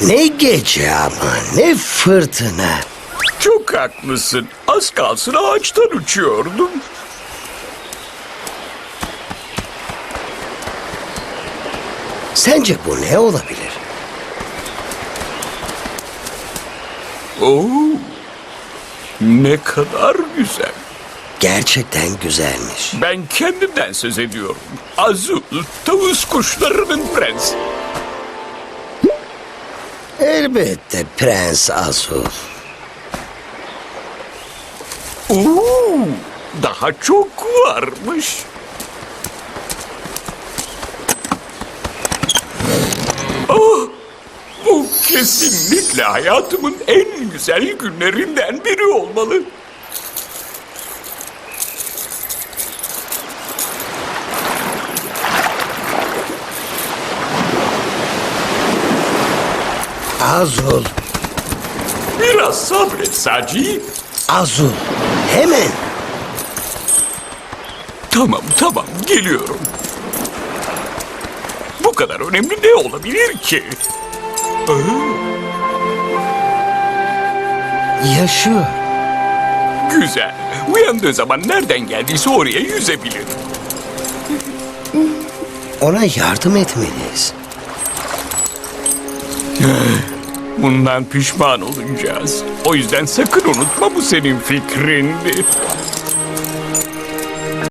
Ne gece ama ne fırtına. Çok haklısın. Az kalsın ağaçtan uçuyordum. Sence bu ne olabilir? Oo, ne kadar güzel. Gerçekten güzelmiş. Ben kendimden söz ediyorum. Azul, tavus kuşlarının prensi. Elbette Prens Azul. Oo, daha çok varmış. Oh, bu kesinlikle hayatımın en güzel günlerinden biri olmalı. Azul, Biraz sabret Saci. Azul. Hemen. Tamam tamam geliyorum. Bu kadar önemli ne olabilir ki? Yaşıyor. Güzel. Uyandığı zaman nereden geldiyse oraya yüzebilir. Ona yardım etmeliyiz. Bundan pişman olacağız. O yüzden sakın unutma bu senin fikrindi.